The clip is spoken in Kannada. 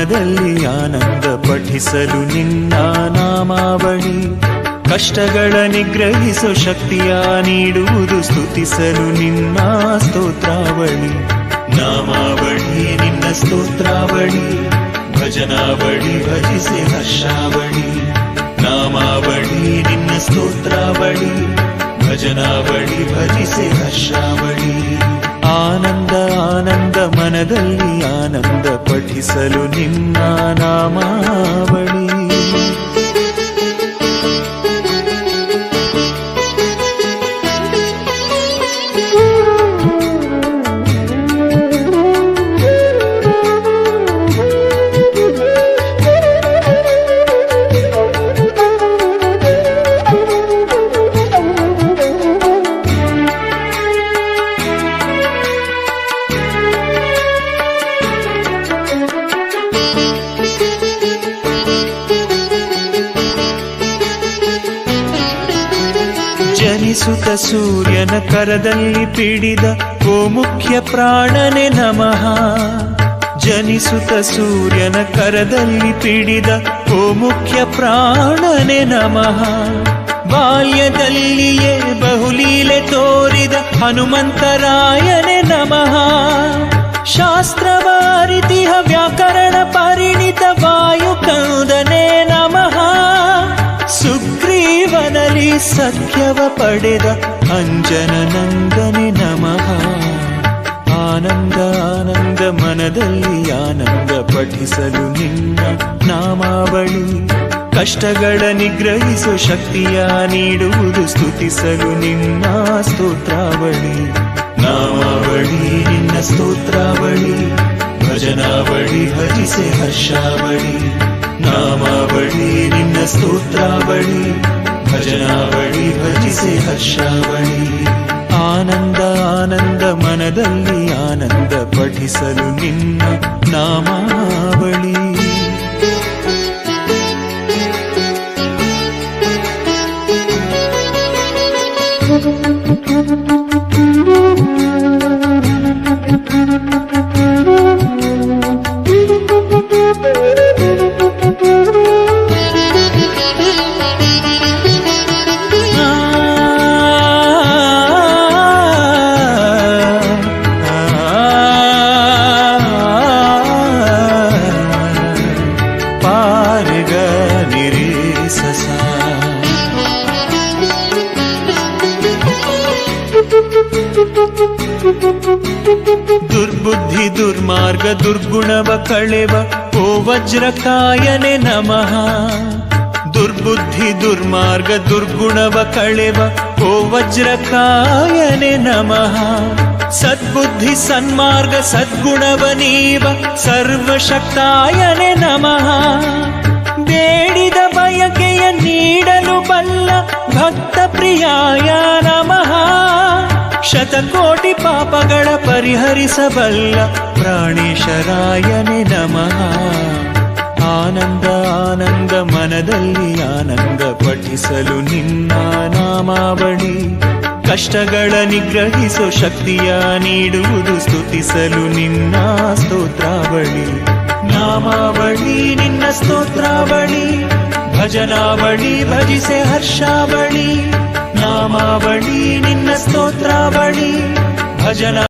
ಮನದಲ್ಲಿ ಆನಂದ ಪಠಿಸಲು ನಿನ್ನ ನಾಮಾವಳಿ. ಕಷ್ಟಗಳ ನಿಗ್ರಹಿಸೋ ಶಕ್ತಿಯ ನೀಡುವುದು ಸ್ತುತಿಸಲು ನಿನ್ನ ಸ್ತೋತ್ರಾವಳಿ. ನಾಮಾವಳಿ, ನಿನ್ನ ಸ್ತೋತ್ರಾವಳಿ. ಭಜನಾವಳಿ, ಭಜಿಸಿ ಹರ್ಷಾವಳಿ. ನಾಮಾವಳಿ, ನಿನ್ನ ಸ್ತೋತ್ರಾವಳಿ. ಭಜನಾವಳಿ, ಭಜಿಸಿ ಹರ್ಷಾವಳಿ. ಆನಂದ ಆನಂದ ಮನದಲ್ಲಿ ಆನಂದ ಪಠಿಸಲು ನಿಮ್ಮ ನಾಮಾವಳಿ. ಜನಿಸುತ್ತ ಸೂರ್ಯನ ಕರದಲ್ಲಿ ಪಿಡಿದ ಓ ಮುಖ್ಯ ಪ್ರಾಣನೆ ನಮಃ. ಜನಿಸುತ ಸೂರ್ಯನ ಕರದಲ್ಲಿ ಪಿಡಿದ ಓ ಮುಖ್ಯ ಪ್ರಾಣನೆ ನಮಃ. ಬಾಲ್ಯದಲ್ಲಿಯೇ ಬಹುಲೀಲೆ ತೋರಿದ ಹನುಮಂತರಾಯನೆ ನಮಃ. ಶಾಸ್ತ್ರವಾರಿತಿಹ ವ್ಯಾಕರಣ ಪರಿಣಿತ ವಾಯುಕೌದನೆ ನಮಃ. ಸುಗ್ರೀವನಲಿ ಸತ್ಯವ ಪಡೆದ ಅಂಜನ ನಂದನೆ ನಮಃ. ಆನಂದ ಆನಂದ ಮನದಲ್ಲಿ ಆನಂದ ಪಠಿಸಲು ನಿನ್ನ ನಾಮಾವಳಿ. ಕಷ್ಟಗಳ ನಿಗ್ರಹಿಸೋ ಶಕ್ತಿಯ ನೀಡುವುದು ಸ್ತುತಿಸಲು ನಿನ್ನ ಸ್ತೋತ್ರಾವಳಿ. ನಾಮಾವಳಿ, ನಿನ್ನ ಸ್ತೋತ್ರಾವಳಿ. ಭಜನಾವಳಿ, ಭಜಿಸೆ ಹರ್ಷಾವಳಿ. ನಾಮಾವಳಿ, ನಿನ್ನ ಸ್ತೋತ್ರಾವಳಿ. ಭಜನಾವಳಿ ಭಜಿಸೆ ಹರ್ಷಾವಳಿ. ಆನಂದ ಆನಂದ ಮನದಲ್ಲಿ ಆನಂದ ಪಠಿಸಲು ನಿನ್ನ ನಾಮಾವಳಿ. ದುರ್ಬುದ್ಧಿ, ದುರ್ಮಾರ್ಗ, ದುರ್ಗುಣವ ಕಳೆವ, ಓ ವಜ್ರಕಾಯನೆ ನಮಃ. ದುರ್ಬುದ್ಧಿ, ದುರ್ಮಾರ್ಗ, ದುರ್ಗುಣವ ಕಳೆವ, ಓ ವಜ್ರಕಾಯನೆ ನಮಃ. ಸದ್ಬುದ್ಧಿ, ಸನ್ಮಾರ್ಗ, ಸದ್ಗುಣವ ನೀವ, ಸರ್ವಶಕ್ತಾಯನೆ ನಮಃ. ಬೇಡಿದ ಬಯಕೆಯ ನೀಡಲು ಬಲ್ಲ ಭಕ್ತ ಪ್ರಿಯಾಯ. ಶತಕೋಟಿ ಪಾಪಗಳ ಪರಿಹರಿಸಬಲ್ಲ ಪ್ರಾಣೇಶರಾಯನೆ ನಮಃ. ಆನಂದ ಆನಂದ ಮನದಲ್ಲಿ ಆನಂದ ಪಠಿಸಲು ನಿನ್ನ ನಾಮಾವಳಿ. ಕಷ್ಟಗಳ ನಿಗ್ರಹಿಸೋ ಶಕ್ತಿಯ ನೀಡುವುದು ಸ್ತುತಿಸಲು ನಿನ್ನ ಸ್ತೋತ್ರಾವಳಿ. ನಾಮಾವಳಿ, ನಿನ್ನ ಸ್ತೋತ್ರಾವಳಿ. ಭಜನಾವಳಿ, ಭಜಿಸೆ ಹರ್ಷಾವಳಿ. ನಾಮಾವಳಿ ನಿನ್ನ ಸ್ತೋತ್ರಾವಳಿ ಭಜನ